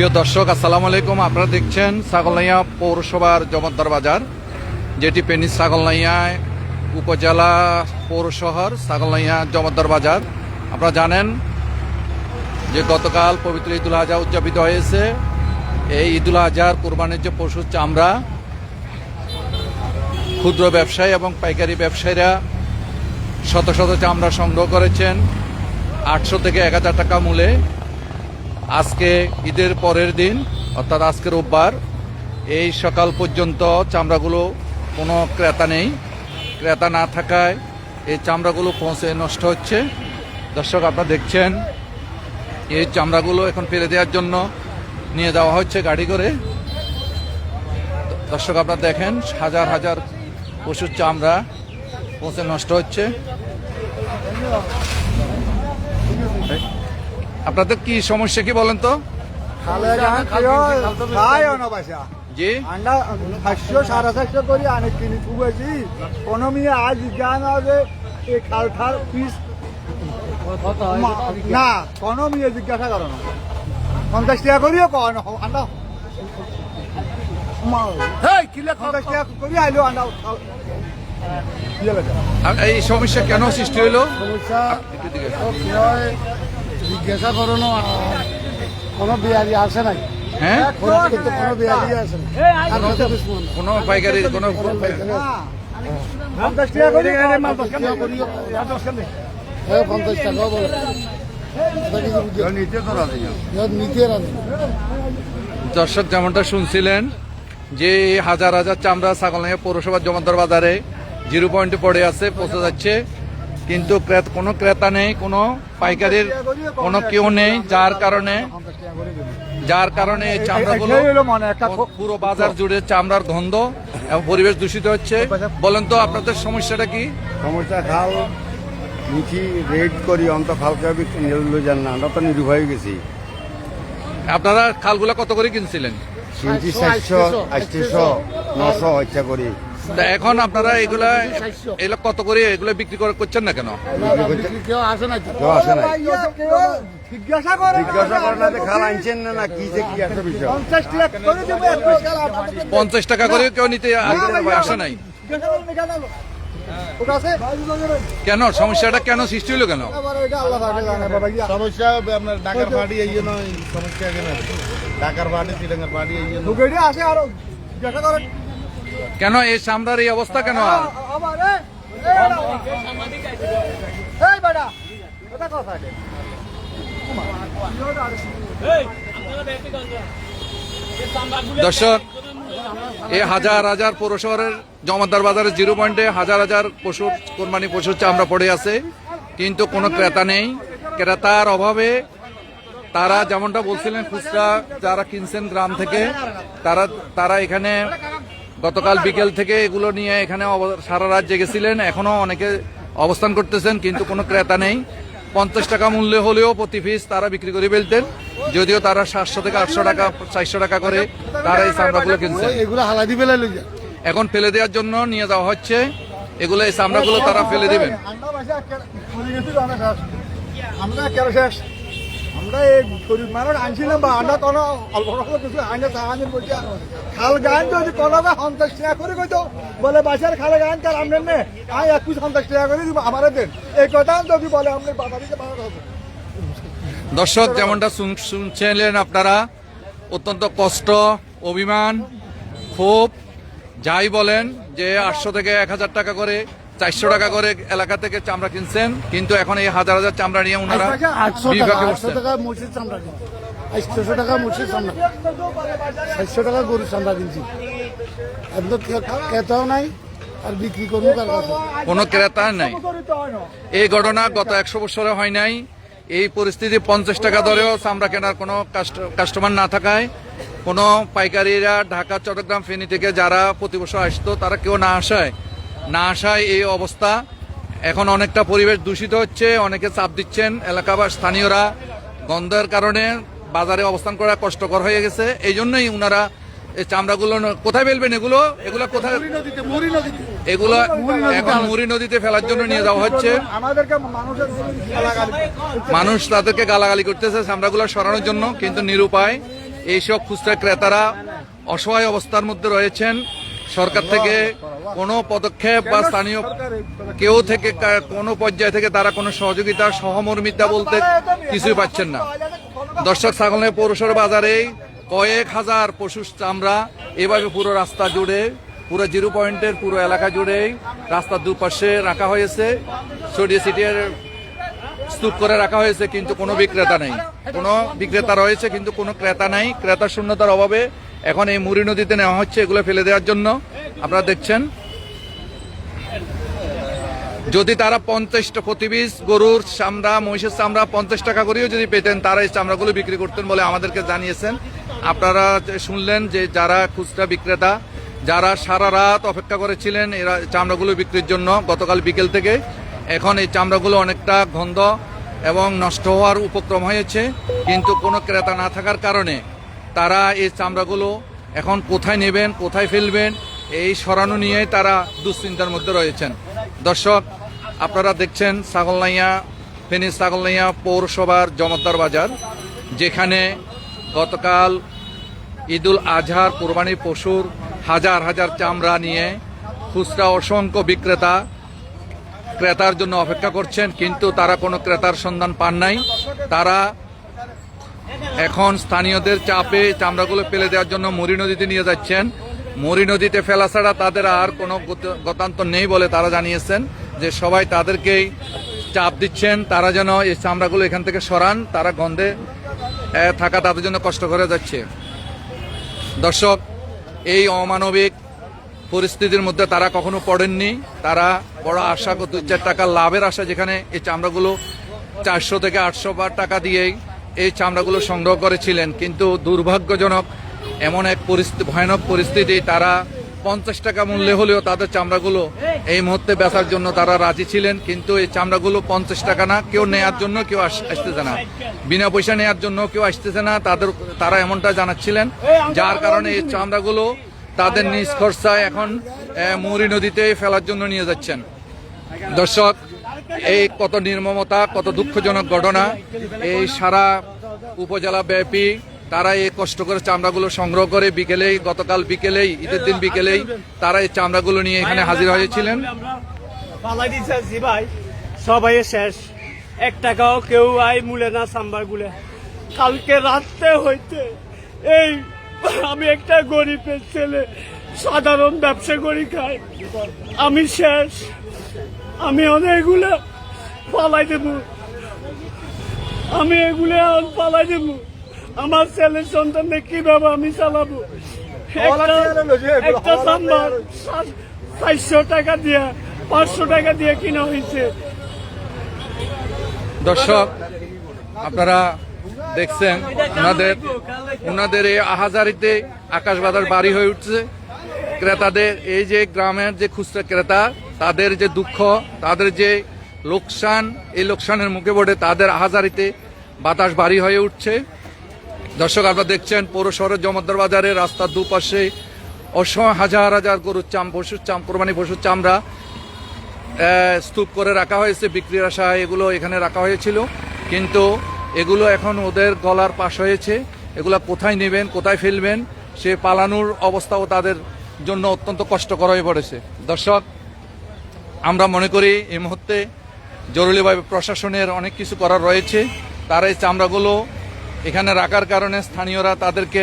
প্রিয় দর্শক, আসসালামু আলাইকুম। আপনারা দেখছেন ছাগলনাইয়া পৌরসভার জমদ্দার বাজার, যেটি পেনিস ছাগলনাইয়ায় উপজেলা পৌর শহর ছাগলনাইয়া জমদ্দার বাজার। আপনারা জানেন যে গতকাল পবিত্র ঈদুল আজহা উদযাপিত হয়েছে। এই ঈদুল আজহার কোরবানির যে পশুর চামড়া, ক্ষুদ্র ব্যবসায়ী এবং পাইকারি ব্যবসায়ীরা শত শত চামড়া সংগ্রহ করেছেন। আটশো থেকে এক হাজার টাকা মূল্যে আজকে ঈদের পরের দিন, অর্থাৎ আজকে রোববার, এই সকাল পর্যন্ত চামড়াগুলো কোনো ক্রেতা নেই। ক্রেতা না থাকায় এই চামড়াগুলো পৌঁছে নষ্ট হচ্ছে। দর্শক, আপনারা দেখছেন, এই চামড়াগুলো এখন ফেলে দেওয়ার জন্য নিয়ে যাওয়া হচ্ছে গাড়ি করে। দর্শক, আপনারা দেখেন, হাজার হাজার পশুর চামড়া পৌঁছে নষ্ট হচ্ছে। আপনাদের কি সমস্যা কি বলেন তো? খালে গান কেউ খায় অনবাসা। জি। আন্ডা সাতশো সাড়ে সাতশো করি অনেক কিনি খুবেছি। কোনো মেয়ে আজ জ্ঞান হবে এই খাল খাল পিস। না কোনো মেয়ে জিজ্ঞাসা করো না। পঞ্চাশ টাকা করিও কন আন্ডা এই সমস্যা কেন সৃষ্টি হইল? সমস্যা হয় জিজ্ঞাসা করোনো আর কোনো বিহারি আসে নাই। হ্যাঁ? কোনো বিহারি আসে না না। কোনো পাইকারি কোনো না, পঞ্চাশ টাকা করি কেউ করিও হ্যাঁ পঞ্চাশ বলে। না। না। দর্শক যেমনটা শুনছিলেন যে হাজার হাজার চামড়া ছাগলনাইয়া পৌরসভার জমাদার বাজারে জিরো পয়েন্টে পড়ে আছে পৌঁছে যাচ্ছে। কিন্তু ক্রেত- কোনো ক্রেতা নেই কোনো পাইকারির কোনো কেউ নেই যার কারণে। যার কারণে এই চামড়াগুলো পুরো বাজার জুড়ে চামড়ার গন্ধ এবং পরিবেশ দূষিত হচ্ছে বলেন তো আপনাদের সমস্যাটা কি সমস্যা খাল নিচি রেড করি অন্ত খালকে যান না আমরা তো নিরু হয়ে গেছি আপনারা খালগুলা কত করে কিনছিলেন কিনছি সাতশো, চারশো আটশো, আটশো নশো ইচ্ছা করি এখন আপনারা এগুলা। এগুলো কত করে এগুলো বিক্রি করে করছেন না কেন? কেউ আসে না কেউ আসে নাই। জিজ্ঞাসা করে জিজ্ঞাসা করে না যে খাল আনছেন না না কি যে কি একটা বিষয়। পঞ্চাশ টাকা করে কেউ নিতে আসে নাই কেন? সমস্যাটা কেন সৃষ্টি হলো কেন। সমস্যা হবে আপনার ঢাকার পার্টি এই জন্য এই সমস্যা কেন ঢাকার পার্টি শ্রীলঙ্কার পার্টি এই জন্য। আসে আরও। জিজ্ঞাসা করেন। কেন এই চামড়ার এই অবস্থা কেন। দর্শক, এই হাজার হাজার পৌরশহরের জমাদার বাজারের জিরো পয়েন্টে হাজার হাজার পশুর কোরবানি পশুর চামড়া পড়ে আছে, কিন্তু কোনো ক্রেতা নেই ক্রেতার অভাবে তারা যেমনটা বলছিলেন খুচরা যারা কিনছেন গ্রাম থেকে, তারা তারা এখানে গতকাল বিকেল থেকে এগুলো নিয়ে এখানে সারা রাত জেগেছিলেন। এখনও অনেকে অবস্থান করতেছেন কিন্তু কোনো ক্রেতা নেই। পঞ্চাশ টাকা মূল্য হলেও প্রতি পিস তারা বিক্রি করে ফেলতেন। যদিও তারা সাতশো থেকে আটশো টাকা চারশো টাকা করে তারা এই চামড়াগুলো কিনছেন এখন ফেলে দেওয়ার জন্য নিয়ে যাওয়া হচ্ছে। এগুলো এই চামড়াগুলো তারা ফেলে দেবেন। আমরা আমরা। আমরা আমরা এই গরিব মানুষ আনছিলাম বা আমরা কোনো অল্প অল্প কিছু আইনে সাহায্য করছি খাল গান যদি কোনো বা সন্ত্রাস টাকা করে কইতো, বলে বাসার খালে গান কার আমনেন নে আমি এক পিস সন্ত্রাস টাকা করে দিব, আমার দেন এই কথা যদি বলে আপনি বাজারিতে বাজার দর্শক, যেমনটা শুন- শুনছিলেন আপনারা, অত্যন্ত কষ্ট, অভিমান, ক্ষোভ, যাই বলেন যে আটশো থেকে এক হাজার টাকা করে চারশো টাকা করে এলাকা থেকে চামড়া কিনছেন কিন্তু এখন এই হাজার হাজার চামড়া নিয়ে ওনারা আটশো টাকা আটশো টাকা মুর্শিদ চামড়া কিনছি টাকা মুর্শিদ চামড়া। সাতশো টাকা গরুর চামড়া কিনছি একদম নাই আর বিক্রি করব কার কাছে? কোনো ক্রেতা নাই। এই ঘটনা গত একশো বছরে হয় নাই। এই পরিস্থিতি পঞ্চাশ টাকা দরেও চামড়া কেনার কোনো কাস্ট- কাস্টমার না থাকায় কোনো পাইকারিরা ঢাকা চট্টগ্রাম ফেনী থেকে যারা প্রতি বছর আসতো তারা কেউ না আসায় না আসায় এই অবস্থা। এখন অনেকটা পরিবেশ দূষিত হচ্ছে অনেকে চাপ দিচ্ছেন। এলাকা বা স্থানীয়রা গন্ধের কারণে বাজারে অবস্থান করা কষ্টকর হয়ে গেছে। এই জন্যই উনারা এই চামড়াগুলো কোথায় ফেলবেন এগুলো? এগুলো কোথায় এগুলো এখন মুড়ি নদীতে ফেলার জন্য নিয়ে যাওয়া হচ্ছে। মানুষ তাদেরকে গালাগালি করতেছে চামড়াগুলো সরানোর জন্য কিন্তু নিরুপায়। এইসব খুচরা ক্রেতারা অসহায় অবস্থার মধ্যে রয়েছেন। সরকার থেকে কোনো পদক্ষেপ বা স্থানীয় কেউ থেকে কোনো পর্যায় থেকে তারা কোনো সহযোগিতা, সহমর্মিতা বলতে কিছুই পাচ্ছেন না। দর্শক ছাগলের পৌরসভা বাজারে কয়েক হাজার পশুর চামড়া, এভাবে পুরো রাস্তা জুড়ে, পুরো জিরো পয়েন্টের পুরো এলাকা জুড়ে রাস্তার দুপাশে রাখা হয়েছে। ছড়িয়ে ছিটিয়ে স্তূপ করে রাখা হয়েছে, কিন্তু কোনো বিক্রেতা নেই। কোনো বিক্রেতা রয়েছে, কিন্তু কোনো ক্রেতা নাই। ক্রেতা শূন্যতার অভাবে এখন এই মুড়ি নদীতে নেওয়া হচ্ছে, এগুলো ফেলে দেওয়ার জন্য। আপনারা দেখছেন। যদি তারা পঞ্চাশটা প্রতি পিস গরুর চামড়া, মহিষের চামড়া পঞ্চাশ টাকা করেও যদি পেতেন, তারা এই চামড়াগুলো বিক্রি করতেন বলে আমাদেরকে জানিয়েছেন। আপনারা শুনলেন যে যারা খুচরা বিক্রেতা, যারা সারা রাত অপেক্ষা করেছিলেন এরা চামড়াগুলো বিক্রির জন্য গতকাল বিকেল থেকে, এখন এই চামড়াগুলো অনেকটা গন্ধ এবং নষ্ট হওয়ার উপক্রম হয়েছে। কিন্তু কোনো ক্রেতা না থাকার কারণে তারা এই চামড়াগুলো এখন কোথায় নেবেন, কোথায় ফেলবেন, এই সরানো নিয়ে তারা দুশ্চিন্তার মধ্যে রয়েছেন। দর্শক, আপনারা দেখছেন ছাগলনাইয়া ফেনী ছাগলনাইয়া পৌরসভার জমদ্দার বাজার, যেখানে গতকাল ঈদুল আজহার কোরবানি পশুর হাজার হাজার চামড়া নিয়ে খুচরা অসংখ্য বিক্রেতা ক্রেতার জন্য অপেক্ষা করছেন, কিন্তু তারা কোনো ক্রেতার সন্ধান পান নাই। তারা এখন স্থানীয়দের চাপে চামড়াগুলো ফেলে দেওয়ার জন্য মুড়ি নদীতে নিয়ে যাচ্ছেন। মুড়ি নদীতে ফেলা ছাড়া তাদের আর কোনো গত- গতান্তর নেই বলে তারা জানিয়েছেন যে সবাই তাদেরকেই চাপ দিচ্ছেন। তারা যেন এই চামড়াগুলো এখান থেকে সরান, তারা গন্ধে থাকা তাদের জন্য কষ্ট করে যাচ্ছে। দর্শক, এই অমানবিক পরিস্থিতির মধ্যে তারা কখনো পড়েননি। তারা বড় আশা দু চার টাকা লাভের আশা যেখানে এই চামড়াগুলো চারশো থেকে আটশো বার টাকা দিয়েই এই চামড়াগুলো সংগ্রহ করেছিলেন, কিন্তু দুর্ভাগ্যজনক এমন এক পরিস্থিতি ভয়ানক পরিস্থিতি, তারা পঞ্চাশ টাকা মূল্যে হলেও তাদের চামড়াগুলো এই মুহূর্তে বেচার জন্য তারা রাজি ছিলেন, কিন্তু এই চামড়াগুলো পঞ্চাশ টাকা না, কেউ নেয়ার জন্য কেউ আস- আসতেছে না। বিনা পয়সা নেয়ার জন্য কেউ আসতেছে না, তাদের তারা এমনটা জানাচ্ছিলেন, যার কারণে এই চামড়াগুলো তাদের নিজ খরচায় এখন মুহুরী নদীতে ফেলার জন্য নিয়ে যাচ্ছেন। দর্শক এই কত নির্মমতা, কত দুঃখজনক ঘটনা। এই সারা উপজেলা ব্যাপী তারা এই কষ্ট করে চামড়াগুলো সংগ্রহ করে বিকেলেই, গতকাল বিকেলেই, ঈদের দিন বিকেলেই তারা এই চামড়াগুলো নিয়ে এখানে হাজির হয়েছিলেন। সবাই শেষ। এক টাকাও কেউ আই মূলে না সাম্বার গুলে। কালকে রাত্রে হইতে এই আমি একটা গরিবের ছেলে, সাধারণ ব্যবসা করি খাই। আমি শেষ। আমি অনেকগুলো পালাই দেব। আমি এগুলো এখন পালাই দেব। আমার ছেলের সন্তানকে কীভাবে আমি চালাবো? একটা- একটা সাম্বার চারশো টাকা দিয়ে পাঁচশো টাকা দিয়ে কিনা হয়েছে। দর্শক আপনারা দেখছেন ওনাদের ওনাদের এই আহাজারিতে আকাশ বাজার বাড়ি হয়ে উঠছে। ক্রেতাদের এই যে গ্রামের যে খুচরা ক্রেতা তাদের যে দুঃখ, তাদের যে লোকসান, এই লোকসানের মুখে পড়ে তাদের আহাজারিতে বাতাস বাড়ি হয়ে উঠছে। দর্শক, আপনারা দেখছেন পৌরশহরের জমদ্দার বাজারে রাস্তার দুপাশে অসংখ্য হাজার হাজার গরুর চাম পশুর চাম, কোরবানি পশুর চামড়া স্তূপ করে রাখা হয়েছে, বিক্রির আশায় এগুলো এখানে রাখা হয়েছিল। কিন্তু এগুলো এখন ওদের গলার পাশ হয়েছে। এগুলো কোথায় নেবেন, কোথায় ফেলবেন, সে পালানোর অবস্থাও তাদের জন্য অত্যন্ত কষ্টকর হয়ে পড়েছে। দর্শক আমরা মনে করি এই মুহূর্তে জরুরিভাবে প্রশাসনের অনেক কিছু করার রয়েছে। তারা এই চামড়াগুলো এখানে রাখার কারণে স্থানীয়রা তাদেরকে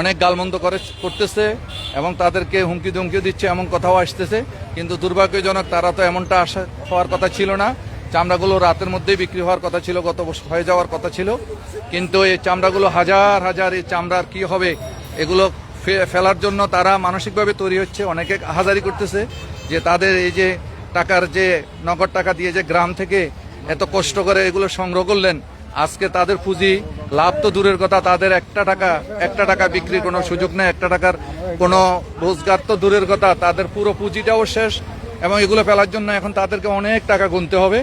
অনেক গালমন্দ করে করতেছে এবং তাদেরকে হুমকি ধুমকি দিচ্ছে এমন কথাও আসতেছে। কিন্তু দুর্ভাগ্যজনক তারা তো এমনটা আশা হওয়ার কথা ছিল না। চামড়াগুলো রাতের মধ্যেই বিক্রি হওয়ার কথা ছিল, গত বছর হয়ে যাওয়ার কথা ছিল। কিন্তু এই চামড়াগুলো হাজার হাজার এই চামড়ার কি হবে এগুলো ফেলার জন্য তারা মানসিকভাবে তৈরি হচ্ছে। অনেকে হাজারি করতেছে যে তাদের এই যে টাকার যে, নগদ টাকা দিয়ে যে গ্রাম থেকে এত কষ্ট করে এগুলো সংগ্রহ করলেন, আজকে তাদের পুঁজি, লাভ তো দূরের কথা, তাদের একটা টাকা একটা টাকা বিক্রির কোনো সুযোগ নেই, একটা টাকার কোনো রোজগার তো দূরের কথা, তাদের পুরো পুঁজিটাও শেষ, এবং এগুলো ফেলার জন্য এখন তাদেরকে অনেক টাকা গুনতে হবে।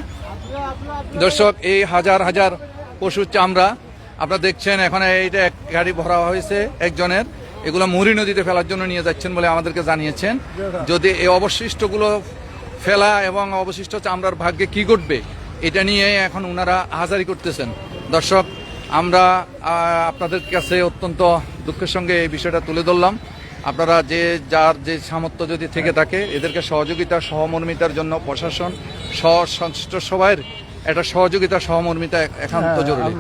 দর্শক, এই হাজার হাজার পশুর চামড়া, আপনারা দেখছেন, এখন এইটা এক গাড়ি ভরা হয়েছে একজনের, এগুলো মুড়ি নদীতে ফেলার জন্য নিয়ে যাচ্ছেন বলে আমাদেরকে জানিয়েছেন। যদি এই অবশিষ্টগুলো ফেলা এবং অবশিষ্ট চামড়ার ভাগ্যে কি ঘটবে এটা নিয়ে এখন ওনারা হাজারি করতেছেন। দর্শক আমরা আপনাদের কাছে অত্যন্ত দুঃখের সঙ্গে এই বিষয়টা তুলে ধরলাম। আপনারা যে যার যে সামর্থ্য যদি থেকে থাকে এদেরকে সহযোগিতা সহমর্মিতার জন্য প্রশাসন সহ সংশ্লিষ্ট সবাইয়ের একটা সহযোগিতা সহমর্মিতা একান্ত জরুরি।